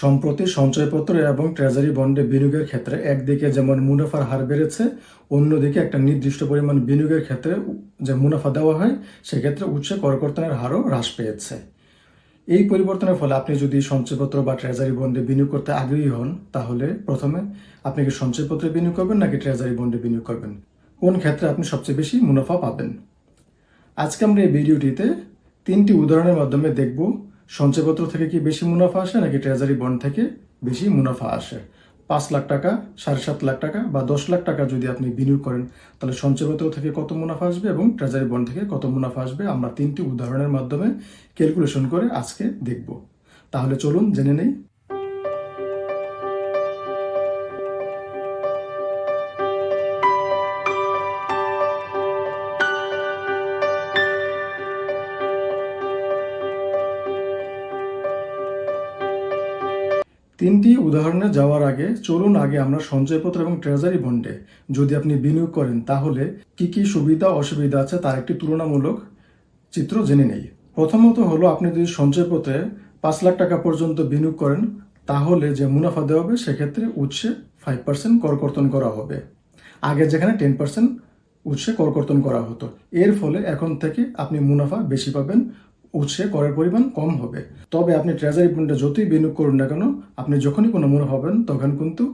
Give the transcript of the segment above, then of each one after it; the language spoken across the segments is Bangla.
সম্প্রতি সঞ্চয়পত্র এবং ট্রেজারি বন্ডে বিনিয়োগের ক্ষেত্রে একদিকে যেমন মুনাফার হার বেড়েছে, অন্যদিকে একটা নির্দিষ্ট পরিমাণ বিনিয়োগের ক্ষেত্রে যে মুনাফা দেওয়া হয়, সেক্ষেত্রে উৎসে করকর্তনের হারও হ্রাস পেয়েছে। এই পরিবর্তনের ফলে আপনি যদি সঞ্চয়পত্র বা ট্রেজারি বন্ডে বিনিয়োগ করতে আগ্রহী হন, তাহলে প্রথমে আপনি কি সঞ্চয়পত্রে বিনিয়োগ করবেন নাকি ট্রেজারি বন্ডে বিনিয়োগ করবেন? কোন ক্ষেত্রে আপনি সবচেয়ে বেশি মুনাফা পাবেন? আজকে আমরা এই ভিডিওটিতে তিনটি উদাহরণের মাধ্যমে দেখব সঞ্চয়পত্র থেকে কি বেশি মুনাফা আসে নাকি ট্রেজারি বন্ড থেকে বেশি মুনাফা আসে? পাঁচ লাখ টাকা, সাড়ে সাত লাখ টাকা বা দশ লাখ টাকা যদি আপনি বিনিয়োগ করেন, তাহলে সঞ্চয়পত্র থেকে কত মুনাফা আসবে এবং ট্রেজারি বন্ড থেকে কত মুনাফা আসবে আমরা তিনটি উদাহরণের মাধ্যমে ক্যালকুলেশন করে আজকে দেখব। তাহলে চলুন জেনে নেই তিনটি উদাহরণে যাওয়ার আগে চলুন আগে আমরা সঞ্চয়পত্র এবং ট্রেজারি বন্ডে যদি আপনি বিনিয়োগ করেন, তাহলে কি কি সুবিধা অসুবিধা আছে তার একটি তুলনামূলক চিত্র জেনে নেই। প্রথমত হলো, আপনি যদি সঞ্চয়পত্রে পাঁচ লাখ টাকা পর্যন্ত বিনিয়োগ করেন, তাহলে যে মুনাফা দেওয়া হবে, সেক্ষেত্রে উৎসে ফাইভ পার্সেন্ট করকর্তন করা হবে। আগে যেখানে টেন পার্সেন্ট উৎসে করকর্তন করা হতো। এর ফলে এখন থেকে আপনি মুনাফা বেশি পাবেন উৎসে করের পরিমাণ কম হবে। তবে আপনি ট্রেজারি বন্ডে যতই বিনিয়োগ করুন না কেন, আপনি যখনই কোনো মুনাফা হবেন তখন কিন্তু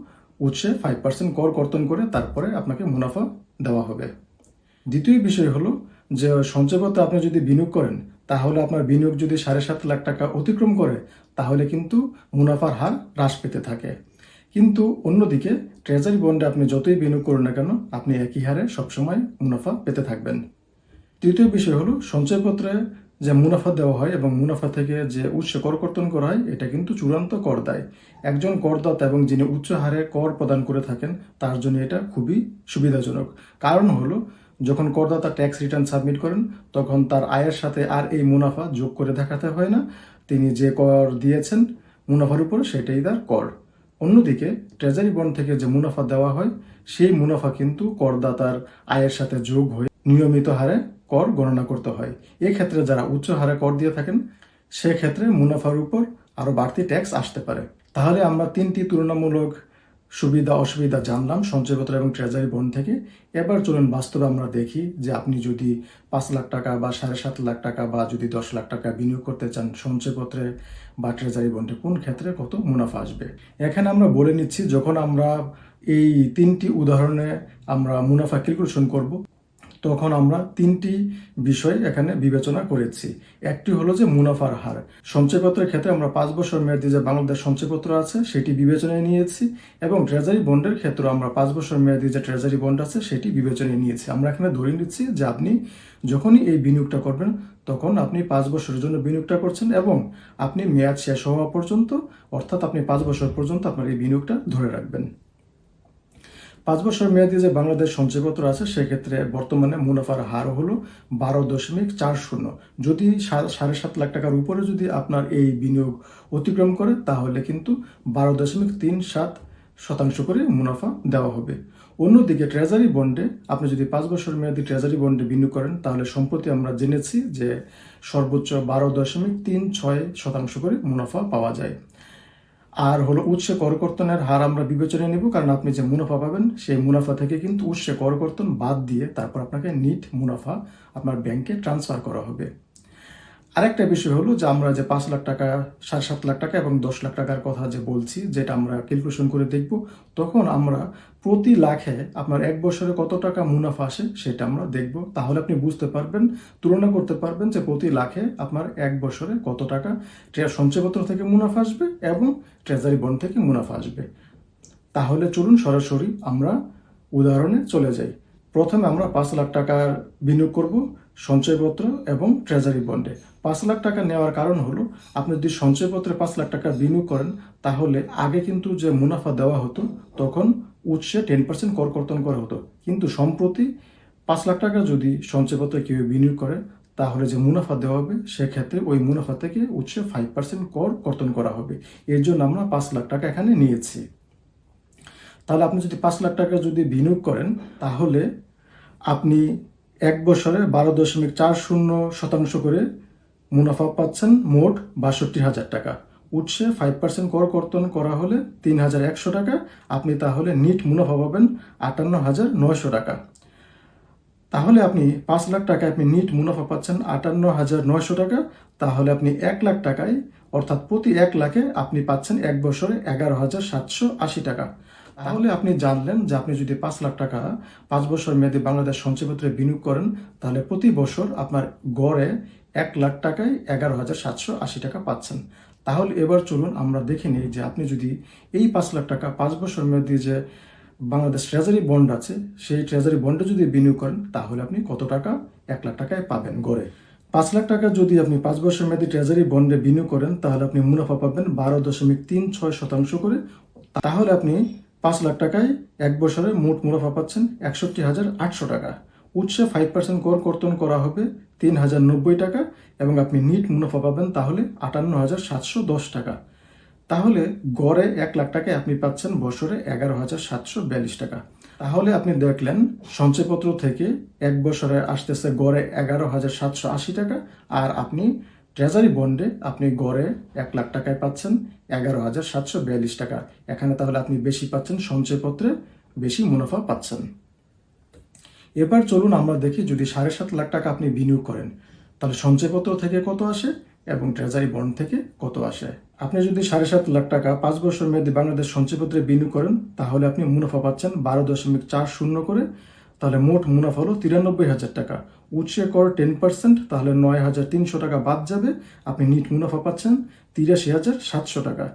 উৎসে ফাইভ পার্সেন্ট কর কর্তন করে তারপরে আপনাকে মুনাফা দেওয়া হবে। দ্বিতীয় বিষয় হলো যে সঞ্চয়পত্র আপনি যদি বিনিয়োগ করেন, তাহলে আপনার বিনিয়োগ যদি সাড়ে সাত লাখ টাকা অতিক্রম করে, তাহলে কিন্তু মুনাফার হার হ্রাস পেতে থাকে। কিন্তু অন্যদিকে ট্রেজারি বন্ডে আপনি যতই বিনিয়োগ করুন না কেন, আপনি একই হারে সবসময় মুনাফা পেতে থাকবেন। তৃতীয় বিষয় হলো সঞ্চয়পত্রে যে মুনাফা দেওয়া হয় এবং মুনাফা থেকে যে উচ্চ করকর্তন করা হয়, এটা কিন্তু চূড়ান্ত কর দেয়। একজন করদাতা এবং যিনি উচ্চ হারে কর প্রদান করে থাকেন, তার জন্য এটা খুবই সুবিধাজনক। কারণ হলো, যখন করদাতা ট্যাক্স রিটার্ন সাবমিট করেন, তখন তার আয়ের সাথে আর এই মুনাফা যোগ করে দেখাতে হয় না। তিনি যে কর দিয়েছেন, মুনাফার উপর সেটাই তার কর। অন্যদিকে ট্রেজারি বন্ড থেকে যে মুনাফা দেওয়া হয়, সেই মুনাফা কিন্তু করদাতার আয়ের সাথে যোগ হয়ে নিয়মিত হারে কর গণনা করতে হয়। এক্ষেত্রে যারা উচ্চ হারে কর দিয়ে থাকেন, সেক্ষেত্রে মুনাফার উপর আরও বাড়তি ট্যাক্স আসতে পারে। তাহলে আমরা তিনটি তুলনামূলক সুবিধা অসুবিধা জানলাম সঞ্চয়পত্র এবং ট্রেজারি বন্ড থেকে। এবার চলুন বাস্তবে আমরা দেখি যে আপনি যদি পাঁচ লাখ টাকা বা সাড়ে সাত লাখ টাকা বা যদি দশ লাখ টাকা বিনিয়োগ করতে চান সঞ্চয়পত্রে বা ট্রেজারি বন্ডে কোন ক্ষেত্রে কত মুনাফা আসবে? এখানে আমরা বলে নিচ্ছি, যখন আমরা এই তিনটি উদাহরণে আমরা মুনাফা ক্যালকুলেশন করব তখন আমরা তিনটি বিষয় এখানে বিবেচনা করেছি। একটি হলো যে মুনাফার হার। সঞ্চয়পত্রের ক্ষেত্রে আমরা পাঁচ বছর মেয়াদি যে বাংলাদেশ সঞ্চয়পত্র আছে, সেটি বিবেচনায় নিয়েছি এবং ট্রেজারি বন্ডের ক্ষেত্রে আমরা পাঁচ বছর মেয়াদি যে ট্রেজারি বন্ড আছে, সেটি বিবেচনায় নিয়েছি। আমরা এখানে ধরে নিচ্ছি যে আপনি যখনই এই বিনিয়োগটা করবেন, তখন আপনি পাঁচ বছরের জন্য বিনিয়োগটা করছেন এবং আপনি মেয়াদ শেষ হওয়া পর্যন্ত, অর্থাৎ আপনি পাঁচ বছর পর্যন্ত আপনার এই বিনিয়োগটা ধরে রাখবেন। পাঁচ বছর মেয়াদি যে বাংলাদেশ সঞ্চয়পত্র আছে, সেক্ষেত্রে বর্তমানে মুনাফার হার হলো বারো দশমিক চার শূন্য। যদি সাড়ে সাত লাখ টাকার উপরে যদি আপনার এই বিনিয়োগ অতিক্রম করে, তাহলে কিন্তু বারো দশমিক তিন সাত শতাংশ করে মুনাফা দেওয়া হবে। অন্যদিকে ট্রেজারি বন্ডে আপনি যদি পাঁচ বছর মেয়াদি ট্রেজারি বন্ডে বিনিয়োগ করেন, তাহলে সম্প্রতি আমরা জেনেছি যে সর্বোচ্চ বারো দশমিক তিন ছয় শতাংশ করে মুনাফা পাওয়া যায়। আর হলো উৎসে করকর্তনের হার আমরা বিবেচনায় নেব, কারণ আপনি যে মুনাফা পাবেন, সেই মুনাফা থেকে কিন্তু উৎসে করকর্তন বাদ দিয়ে তারপর আপনাকে নিট মুনাফা আপনার ব্যাংকে ট্রান্সফার করা হবে। আরেকটা বিষয় হলো যে আমরা যে পাঁচ লাখ টাকা, সাড়ে সাত লাখ টাকা এবং দশ লাখ টাকার কথা যে বলছি, যেটা আমরা ক্যালকুলেশন করে দেখব, তখন আমরা প্রতি লাখে আপনার এক বছরে কত টাকা মুনাফা আসে সেটা আমরা দেখব। তাহলে আপনি বুঝতে পারবেন, তুলনা করতে পারবেন যে প্রতি লাখে আপনার এক বছরে কত টাকা সঞ্চয়পত্র থেকে মুনাফা আসবে এবং ট্রেজারি বন্ড থেকে মুনাফা আসবে। তাহলে চলুন সরাসরি আমরা উদাহরণে চলে যাই। প্রথমে আমরা পাঁচ লাখ টাকার বিনিয়োগ করব সঞ্চয়পত্র এবং ট্রেজারি বন্ডে পাঁচ লাখ টাকা নেওয়ার কারণ হলো, আপনি যদি সঞ্চয়পত্রে পাঁচ লাখ টাকা বিনিয়োগ করেন, তাহলে আগে কিন্তু যে মুনাফা দেওয়া হতো, তখন উৎসে টেন পার্সেন্ট কর কর্তন করা হতো। কিন্তু সম্প্রতি পাঁচ লাখ টাকা যদি সঞ্চয়পত্রে কেউ বিনিয়োগ করে, তাহলে যে মুনাফা দেওয়া হবে, সেক্ষেত্রে ওই মুনাফা থেকে উৎসে ফাইভ পার্সেন্ট কর কর্তন করা হবে। এর জন্য আমরা পাঁচ লাখ টাকা এখানে নিয়েছি। তাহলে আপনি যদি পাঁচ লাখ টাকা যদি বিনিয়োগ করেন, তাহলে আপনি এক বছরে বারো দশমিক চার শূন্য শতাংশ করে মুনাফা পাচ্ছেন মোট বাষট্টি হাজার টাকা। উৎসে ফাইভ পার্সেন্ট কর কর্তন করা হলে তিন হাজার একশো টাকা। আপনি তাহলে নিট মুনাফা পাবেন আটান্ন হাজার নয়শো টাকা। তাহলে আপনি পাঁচ লাখ টাকায় আপনি নিট মুনাফা পাচ্ছেন আটান্ন হাজার নয়শো টাকা। তাহলে আপনি এক লাখ টাকায়, অর্থাৎ প্রতি এক লাখে আপনি পাচ্ছেন এক বছরে এগারো হাজার সাতশো আশি টাকা। তাহলে আপনি জানলেন যে আপনি যদি পাঁচ লাখ টাকা পাঁচ বছর মেয়াদী বাংলাদেশ সঞ্চয়পত্রে বিনিয়োগ করেন, তাহলে প্রতি বছর আপনার গড়ে এক লাখ টাকায় এগারো হাজার সাতশো আশি টাকা পাচ্ছেন। তাহলে এবার চলুন আমরা দেখে নিই যে আপনি যদি এই পাঁচ লাখ টাকা পাঁচ বছর মেয়াদী যে বাংলাদেশ ট্রেজারি বন্ড আছে, সেই ট্রেজারি বন্ডে যদি বিনিয়োগ করেন, তাহলে আপনি কত টাকা? এক লাখ টাকায় পাবেন গড়ে। পাঁচ লাখ টাকা যদি আপনি পাঁচ বছর মেয়াদী ট্রেজারি বন্ডে বিনিয়োগ করেন, তাহলে আপনি মুনাফা পাবেন বারো দশমিক তিন ছয় শতাংশ করে। তাহলে আপনি পাঁচ লাখ টাকায় এক বছরে মোট মুনাফা পাচ্ছেন একষট্টি হাজার আটশো টাকা। উৎসে ফাইভ পার্সেন্ট কর কর্তন করা হবে তিন হাজার নব্বই টাকা এবং আপনি নিট মুনাফা পাবেন তাহলে আটান্ন হাজার সাতশো দশ টাকা। তাহলে গড়ে এক লাখ টাকায় আপনি পাচ্ছেন বছরে এগারো হাজার সাতশো বিয়াল্লিশ টাকা। তাহলে আপনি দেখলেন, সঞ্চয়পত্র থেকে এক বছরে আসতেছে গড়ে এগারো হাজার সাতশো আশি টাকা আর আপনি ট্রেজারি বন্ডে আপনি গড়ে এক লাখ টাকায় পাচ্ছেন, এগারো হাজার সাতশো বিয়াল্লিশ টাকা। এখানে তাহলে আপনি বেশি পাচ্ছেন, সঞ্চয়পত্রে বেশি মুনাফা পাচ্ছেন। এবার চলুন আমরা দেখি যদি সাড়ে সাত লাখ টাকা আপনি বিনিয়োগ করেন, তাহলে সঞ্চয়পত্র থেকে কত আসে এবং ট্রেজারি বন্ড থেকে কত আসে? আপনি যদি সাড়ে সাত লাখ টাকা পাঁচ বছর মেয়াদী বাংলাদেশ সঞ্চয়পত্রে বিনিয়োগ করেন, তাহলে আপনি মুনাফা পাচ্ছেন বারো দশমিক চার শূন্য করে তাহলে মোট মুনাফা হলো তিরানব্বই হাজার টাকা। উৎসে কর টেন পার্সেন্ট, তাহলে নয় হাজার তিনশো টাকা বাদ যাবে। আপনি নিট মুনাফা পাচ্ছেন তিরাশি হাজার সাতশো টাকা।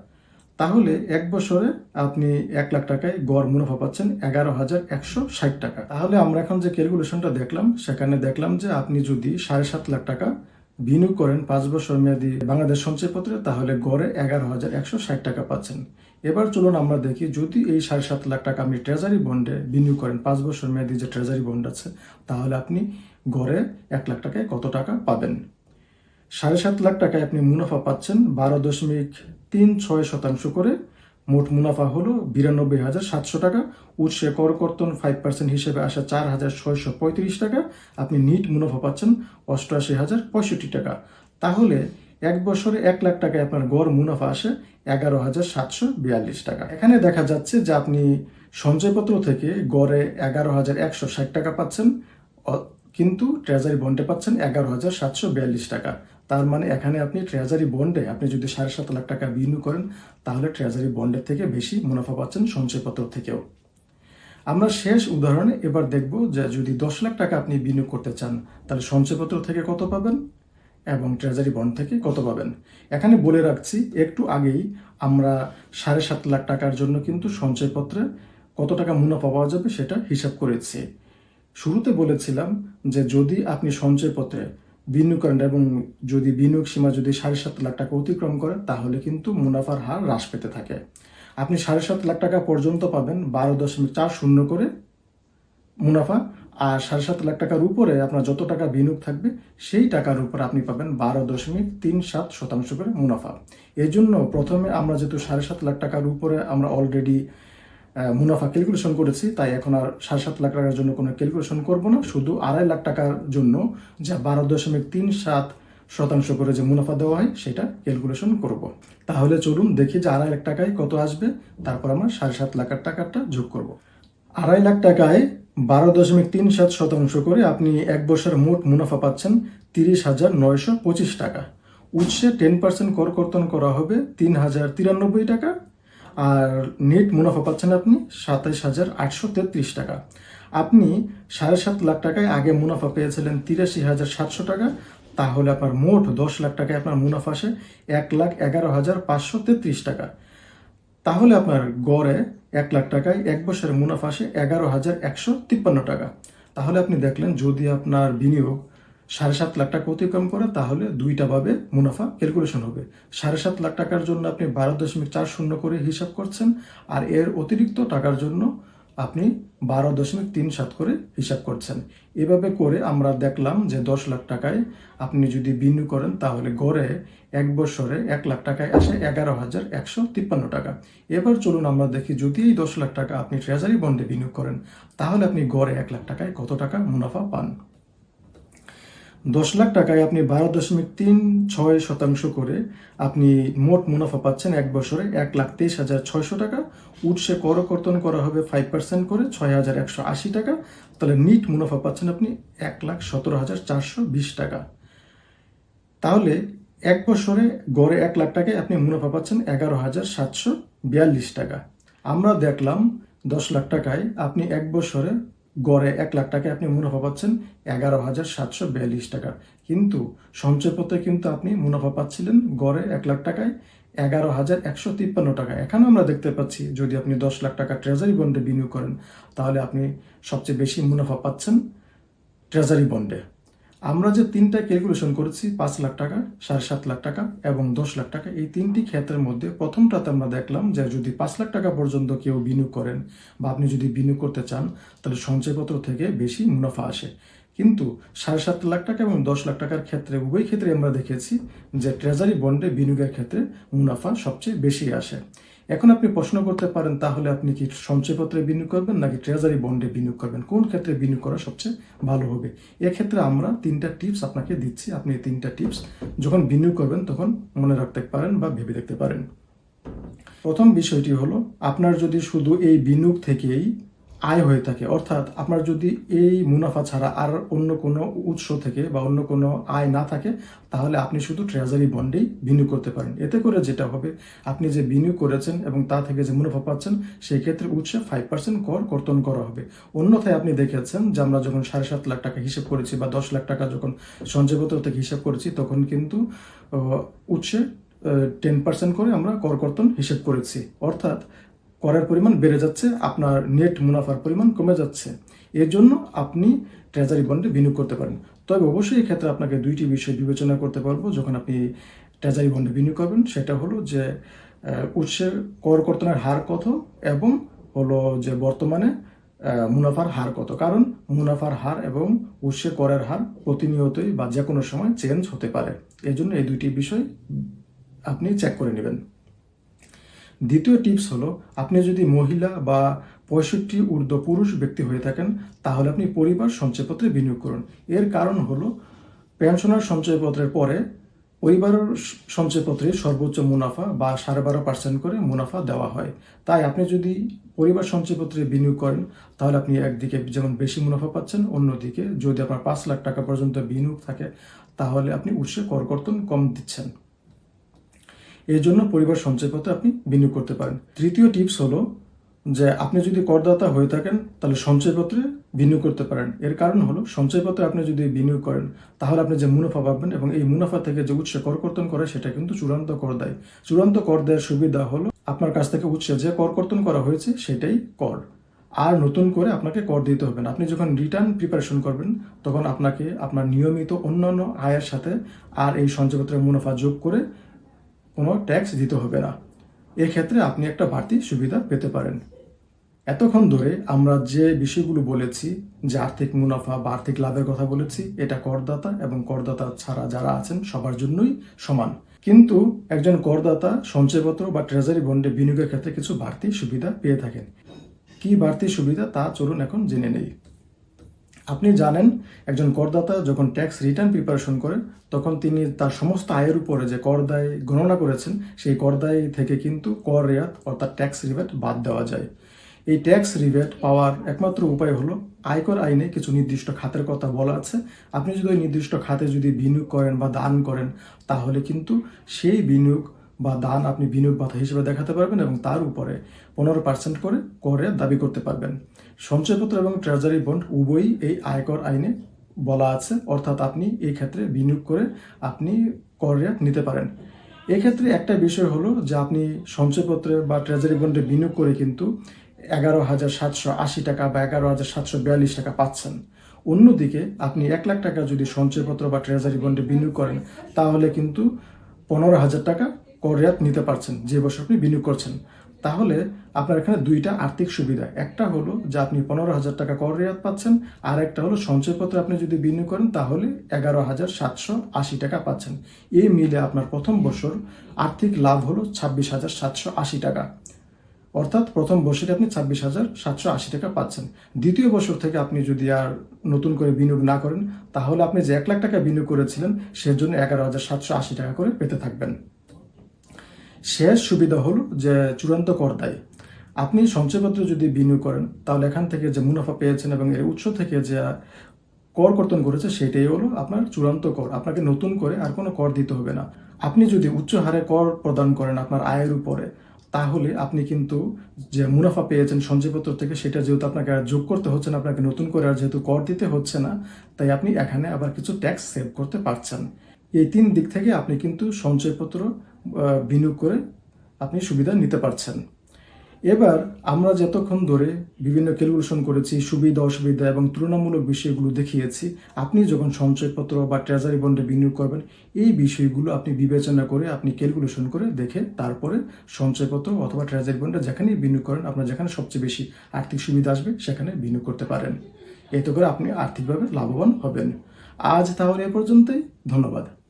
তাহলে এক বছরে আপনি এক লাখ টাকায় গড় মুনাফা পাচ্ছেন এগারো হাজার একশো ষাট টাকা। তাহলে আমরা এখন যে ক্যালকুলেশনটা দেখলাম, সেখানে দেখলাম যে আপনি যদি সাড়ে সাত লাখ টাকা বিনিয়োগ করেন পাঁচ বছর মেয়াদী বাংলাদেশ সঞ্চয়পত্রে তাহলে গড়ে এগারো হাজার একশো ষাট টাকা পাচ্ছেন। এবার চলুন আমরা দেখি যদি এই সাড়ে সাত লাখ টাকা আপনি ট্রেজারি বন্ডে বিনিয়োগ করেন, পাঁচ বছর মেয়াদী যে ট্রেজারি বন্ড আছে, তাহলে আপনি গড়ে এক লাখ টাকায় কত টাকা পাবেন? সাড়ে সাত লাখ টাকায় আপনি মুনাফা পাচ্ছেন বারো দশমিক তিন ছয় শতাংশ করে মোট মুনাফা হলো বিরানব্বই হাজার সাতশো টাকা। উৎসে কর কর্তন ফাইভ পার্সেন্ট হিসেবে আসা চার হাজার ছয়শো পঁয়ত্রিশ টাকা। আপনি নিট মুনাফা পাচ্ছেন অষ্টআশি হাজার পঁয়ষট্টি টাকা। তাহলে এক বছরে এক লাখ টাকায় আপনার গড় মুনাফা আসে এগারো হাজার সাতশো বিয়াল্লিশ টাকা। এখানে দেখা যাচ্ছে যে আপনি সঞ্চয়পত্র থেকে গড়ে এগারো হাজার একশো ষাট টাকা পাচ্ছেন। কিন্তু ট্রেজারি বন্ডে পাচ্ছেন এগারো হাজার সাতশো বিয়াল্লিশ টাকা। তার মানে এখানে আপনি ট্রেজারি বন্ডে আপনি যদি সাড়ে সাত লাখ টাকা বিনিয়োগ করেন, তাহলে ট্রেজারি বন্ডের থেকে বেশি মুনাফা পাচ্ছেন সঞ্চয়পত্র থেকেও। আমরা শেষ উদাহরণে এবার দেখব যে যদি দশ লাখ টাকা আপনি বিনিয়োগ করতে চান, তাহলে সঞ্চয়পত্র থেকে কত পাবেন এবং ট্রেজারি বন্ড থেকে কত পাবেন? এখানে বলে রাখছি, একটু আগেই আমরা সাড়ে সাত লাখ টাকার জন্য কিন্তু সঞ্চয়পত্রে কত টাকা মুনাফা পাওয়া যাবে সেটা হিসাব করেছি। শুরুতে বলেছিলাম যে যদি আপনি সঞ্চয়পত্রে বিনিয়োগ করেন এবং যদি বিনিয়োগ সীমা যদি সাড়ে সাত লাখ টাকা অতিক্রম করে, তাহলে কিন্তু মুনাফার হার হ্রাস পেতে থাকে। আপনি সাড়ে সাত লাখ টাকা পর্যন্ত পাবেন বারো দশমিক চার শূন্য করে মুনাফা, আর সাড়ে সাত লাখ টাকার উপরে আপনার যত টাকা বিনিয়োগ থাকবে, সেই টাকার উপর আপনি পাবেন বারো দশমিক তিন সাত শতাংশ করে মুনাফা। এই জন্য প্রথমে আমরা যেহেতু সাড়ে সাত লাখ টাকার উপরে আমরা অলরেডি মুনাফা ক্যালকুলেশন করেছি, তাই এখন আর সাড়ে সাত লাখ টাকার জন্য কোনো ক্যালকুলেশন করব না। শুধু আড়াই লাখ টাকার জন্য যা বারো দশমিক তিন সাত শতাংশ করে যে মুনাফা দেওয়া হয়, সেটা ক্যালকুলেশন করব। তাহলে চলুন দেখি যে আড়াই লাখ টাকায় কত আসবে, তারপর আমরা সাড়ে সাত লাখ টাকাটা যোগ করব। আড়াই লাখ টাকায় বারো দশমিক তিন সাত শতাংশ করে আপনি এক বছর মোট মুনাফা পাচ্ছেন তিরিশ হাজার নয়শো পঁচিশ টাকা। উৎসে টেন পার্সেন্ট কর কর্তন করা হবে তিন হাজার তিরানব্বই টাকা আর নেট মুনাফা পাচ্ছেন আপনি সাতাইশ হাজার আটশো তেত্রিশ টাকা। আপনি সাড়ে সাত লাখ টাকায় আগে মুনাফা পেয়েছিলেন তিরাশি হাজার সাতশো টাকা, তাহলে আপনার মোট দশ লাখ টাকায় আপনার মুনাফা আসে এক লাখ এগারো হাজার পাঁচশো তেত্রিশ টাকা। তাহলে আপনার গড়ে এক লাখ টাকায় এক বছরের মুনাফা আসে এগারো হাজার একশো তিপ্পান্ন টাকা। তাহলে আপনি দেখলেন যদি আপনার বিনিয়োগ সাড়ে সাত লাখ টাকা অতিক্রম করে, তাহলে দুইটা ভাবে মুনাফা ক্যালকুলেশন হবে। সাড়ে সাত লাখ টাকার জন্য আপনি বারো দশমিক চার শূন্য করে হিসাব করছেন, আর এর অতিরিক্ত টাকার জন্য আপনি বারো দশমিক তিন সাত করে হিসাব করছেন। এভাবে করে আমরা দেখলাম যে দশ লাখ টাকায় আপনি যদি বিনিয়োগ করেন, তাহলে গড়ে এক বছরে এক লাখ টাকায় আসে এগারো হাজার একশো তিপ্পান্ন টাকা। এবার চলুন আমরা দেখি, যদি এই দশ লাখ টাকা আপনি ট্রেজারি বন্ডে বিনিয়োগ করেন, তাহলে আপনি গড়ে এক লাখ টাকায় কত টাকা মুনাফা পান? দশ লাখ টাকায় আপনি বারো দশমিক তিন ছয় শতাংশ করে আপনি মোট মুনাফা পাচ্ছেন এক বছরে এক লাখ তেইশ হাজার ছয়শো টাকা। উৎসে করকর্তন করা হবে ফাইভ পার্সেন্ট করে ছয় হাজার একশো আশি টাকা। তাহলে নিট মুনাফা পাচ্ছেন আপনি এক লাখ সতেরো হাজার চারশো বিশ টাকা। তাহলে এক বছরে গড়ে এক লাখ টাকায় আপনি মুনাফা পাচ্ছেন এগারো হাজার সাতশো বিয়াল্লিশ টাকা। আমরা দেখলাম দশ লাখ টাকায় আপনি এক বছরে গড়ে এক লাখ টাকায় আপনি মুনাফা পাচ্ছেন এগারো হাজার সাতশো বিয়াল্লিশ টাকা। কিন্তু সঞ্চয়পত্রে কিন্তু আপনি মুনাফা পাচ্ছিলেন গড়ে এক লাখ টাকায় এগারো হাজার একশো তিপ্পান্ন টাকা। এখানে আমরা দেখতে পাচ্ছি, যদি আপনি দশ লাখ টাকা ট্রেজারি বন্ডে বিনিয়োগ করেন, তাহলে আপনি সবচেয়ে বেশি মুনাফা পাচ্ছেন ট্রেজারি বন্ডে আমরা যে তিনটা ক্যালকুলেশন করেছি, পাঁচ লাখ টাকা, সাড়ে সাত লাখ টাকা এবং দশ লাখ টাকা, এই তিনটি ক্ষেত্রের মধ্যে প্রথমটাতে আমরা দেখলাম যে যদি পাঁচ লাখ টাকা পর্যন্ত কেউ বিনিয়োগ করেন বা আপনি যদি বিনিয়োগ করতে চান, তাহলে সঞ্চয়পত্র থেকে বেশি মুনাফা আসে। কিন্তু সাড়ে সাত লাখ টাকা এবং দশ লাখ টাকার ক্ষেত্রে, উভয় ক্ষেত্রে আমরা দেখেছি যে ট্রেজারি বন্ডে বিনিয়োগের ক্ষেত্রে মুনাফা সবচেয়ে বেশি আসে। এখন আপনি প্রশ্ন করতে পারেন, তাহলে আপনি কি সঞ্চয়পত্রে বিনিয়োগ করবেন নাকি ট্রেজারি বন্ডে বিনিয়োগ করবেন? কোন ক্ষেত্রে বিনিয়োগ করা সবচেয়ে ভালো হবে? এক্ষেত্রে আমরা তিনটা টিপস আপনাকে দিচ্ছি। আপনি এই তিনটা টিপস যখন বিনিয়োগ করবেন, তখন মনে রাখতে পারেন বা ভেবে দেখতে পারেন। প্রথম বিষয়টি হলো, আপনার যদি শুধু এই বিনিয়োগ থেকেই আয় হয়ে থাকে। অর্থাৎ আপনার যদি এই মুনাফা ছাড়া আর অন্য কোনো উৎস থেকে বা অন্য কোনো আয় না থাকে, তাহলে আপনি শুধু ট্রেজারি বন্ডেই বিনিয়োগ করতে পারেন। এতে করে যেটা হবে, আপনি যে বিনিয়োগ করেছেন এবং তা থেকে যে মুনাফা পাচ্ছেন, সেই ক্ষেত্রে উৎসে ফাইভ পার্সেন্ট কর কর্তন করা হবে। অন্যথায় আপনি দেখেছেন যে আমরা যখন সাড়ে সাত লাখ টাকা হিসেব করেছি বা দশ লাখ টাকা যখন সঞ্চয়পত্র থেকে হিসাব করেছি, তখন কিন্তু উৎসে টেন পার্সেন্ট করে আমরা কর কর্তন হিসেব করেছি। অর্থাৎ করের পরিমাণ বেড়ে যাচ্ছে, আপনার নেট মুনাফার পরিমাণ কমে যাচ্ছে। এর জন্য আপনি ট্রেজারি বন্ডে বিনিয়োগ করতে পারেন। তবে অবশ্যই এই ক্ষেত্রে আপনাকে দুইটি বিষয় বিবেচনা করতে পারব, যখন আপনি ট্রেজারি বন্ডে বিনিয়োগ করবেন। সেটা হলো যে উৎসের কর কর্তনের হার কত এবং হলো যে বর্তমানে মুনাফার হার কত। কারণ মুনাফার হার এবং উৎসের করের হার প্রতিনিয়তই বা যে কোনো সময় চেঞ্জ হতে পারে। এই জন্য এই দুইটি বিষয় আপনি চেক করে নেবেন। দ্বিতীয় টিপস হলো, আপনি যদি মহিলা বা পঁয়ষট্টি ঊর্ধ্ব পুরুষ ব্যক্তি হয়ে থাকেন, তাহলে আপনি পরিবার সঞ্চয়পত্রে বিনিয়োগ করুন। এর কারণ হলো, পেনশনার সঞ্চয়পত্রের পরে পরিবারের সঞ্চয়পত্রে সর্বোচ্চ মুনাফা বা সাড়ে বারো পার্সেন্ট করে মুনাফা দেওয়া হয়। তাই আপনি যদি পরিবার সঞ্চয়পত্রে বিনিয়োগ করেন, তাহলে আপনি একদিকে যেমন বেশি মুনাফা পাচ্ছেন, অন্যদিকে যদি আপনার পাঁচ লাখ টাকা পর্যন্ত বিনিয়োগ থাকে, তাহলে আপনি উৎসে করকর্তন কম দিচ্ছেন। এর জন্য পরিবার সঞ্চয়পত্রে আপনি বিনিয়োগ করতে পারেন। তৃতীয় টিপস হলো যে আপনি যদি করদাতা হয়ে থাকেন, তাহলে সঞ্চয়পত্রে বিনিয়োগ করতে পারেন। এর কারণ হলো সঞ্চয়পত্রে আপনি যদি বিনিয়োগ করেন, তাহলে আপনি যে মুনাফা পাবেন এবং এই মুনাফা থেকে যে উৎসে করকর্তন করে, সেটা কিন্তু চূড়ান্ত কর দেয়। চূড়ান্ত কর দেওয়ার সুবিধা হলো আপনার কাছ থেকে উৎসে যে করকর্তন করা হয়েছে, সেটাই কর। আর নতুন করে আপনাকে কর দিতে হবে না। আপনি যখন রিটার্ন প্রিপারেশন করবেন, তখন আপনাকে আপনার নিয়মিত অন্যান্য আয়ের সাথে আর এই সঞ্চয়পত্রের মুনাফা যোগ করে কোনো ট্যাক্স দিতে হবে না। এক্ষেত্রে আপনি একটা বাড়তি সুবিধা পেতে পারেন। এতক্ষণ ধরে আমরা যে বিষয়গুলো বলেছি, যে আর্থিক মুনাফা বা আর্থিক লাভের কথা বলেছি, এটা করদাতা এবং করদাতা ছাড়া যারা আছেন সবার জন্যই সমান। কিন্তু একজন করদাতা, সঞ্চয়পত্র বা ট্রেজারি বন্ডে বিনিয়োগের ক্ষেত্রে কিছু বাড়তি সুবিধা পেয়ে থাকেন। কি বাড়তি সুবিধা তা চলুন এখন জেনে নেই। আপনি জানেন, একজন করদাতা যখন ট্যাক্স রিটার্ন প্রিপারেশন করে, তখন তিনি তার সমস্ত আয়ের উপরে যে কর দায়, গণনা করেছেন, সেই কর দায় থেকে কিন্তু কর রেয়াত অর্থাৎ ট্যাক্স রিবেট বাদ দেওয়া যায়। এই ট্যাক্স রিবেট পাওয়ার একমাত্র উপায় হলো, আয়কর আইনে কিছু নির্দিষ্ট খাতের কথা বলা আছে। আপনি যদি ওই নির্দিষ্ট খাতে যদি বিনিয়োগ করেন বা দান করেন, তাহলে কিন্তু সেই বিনিয়োগ বা দান আপনি বিনিয়োগ ভাতা হিসেবে দেখাতে পারবেন এবং তার উপরে পনেরো পার্সেন্ট করে করের দাবি করতে পারবেন। সঞ্চয়পত্র এবং ট্রেজারি বন্ড উভয়ই এই আয়কর আইনে বলা আছে, অর্থাৎ আপনি এই ক্ষেত্রে বিনিয়োগ করে আপনি কর রেয়াত নিতে পারেন। এক্ষেত্রে একটা বিষয় হলো যে আপনি সঞ্চয়পত্রে বা ট্রেজারি বন্ডে বিনিয়োগ করে কিন্তু এগারো হাজার সাতশো আশি টাকা বা এগারো হাজার সাতশো বিয়াল্লিশ টাকা পাচ্ছেন। অন্যদিকে আপনি এক লাখ টাকা যদি সঞ্চয়পত্র বা ট্রেজারি বন্ডে বিনিয়োগ করেন, তাহলে কিন্তু পনেরো হাজার টাকা কর রেয়াত নিতে পারছেন, যে বছর আপনি বিনিয়োগ করছেন, তাহলে আপনার এখানে দুইটা আর্থিক সুবিধা। একটা হলো যে আপনি পনেরো হাজার টাকা কর রেয়াত পাচ্ছেন, আর একটা হলো সঞ্চয়পত্রে আপনি যদি বিনিয়োগ করেন, তাহলে এগারো হাজার সাতশো আশি টাকা পাচ্ছেন। এই মিলে আপনার প্রথম বছর আর্থিক লাভ হলো ছাব্বিশ হাজার সাতশো আশি টাকা। অর্থাৎ প্রথম বছরে আপনি ছাব্বিশ হাজার সাতশো আশি টাকা পাচ্ছেন। দ্বিতীয় বছর থেকে আপনি যদি আর নতুন করে বিনিয়োগ না করেন, তাহলে আপনি যে এক লাখ টাকা বিনিয়োগ করেছিলেন, সেজন্য এগারো হাজার সাতশো আশি টাকা করে পেতে থাকবেন। শেষ সুবিধা হলো যে চূড়ান্ত কর দায়। আপনি সঞ্চয়পত্র যদি বিনিয়োগ করেন, তাহলে এখান থেকে যে মুনাফা পেয়েছেন এবং এর উৎস থেকে যে কর কর্তন করেছে, সেটাই হলো আপনার চূড়ান্ত কর। আপনাকে নতুন করে আর কোনো কর দিতে হবে না। আপনি যদি উচ্চ হারে কর প্রদান করেন আপনার আয়ের উপরে, তাহলে আপনি কিন্তু যে মুনাফা পেয়েছেন সঞ্চয়পত্র থেকে, সেটা যেহেতু আপনাকে আর যোগ করতে হচ্ছে না, আপনাকে নতুন করে আর যেহেতু কর দিতে হচ্ছে না, তাই আপনি এখানে আবার কিছু ট্যাক্স সেভ করতে পারছেন। এই তিন দিক থেকে আপনি কিন্তু সঞ্চয়পত্র বিনিয়োগ করে আপনি সুবিধা নিতে পারছেন। এবার আমরা যতক্ষণ ধরে বিভিন্ন ক্যালকুলেশন করেছি, সুবিধা, অসুবিধা এবং তুলনামূলক বিষয়গুলো দেখিয়েছি, আপনি যখন সঞ্চয়পত্র বা ট্রেজারি বন্ডে বিনিয়োগ করবেন, এই বিষয়গুলো আপনি বিবেচনা করে আপনি ক্যালকুলেশন করে দেখে তারপরে সঞ্চয়পত্র অথবা ট্রেজারি বন্ডে যেখানেই বিনিয়োগ করেন, আপনার যেখানে সবচেয়ে বেশি আর্থিক সুবিধা আসবে, সেখানে বিনিয়োগ করতে পারেন। এতে করে আপনি আর্থিকভাবে লাভবান হবেন। আজ তাহলে এ পর্যন্তই। ধন্যবাদ।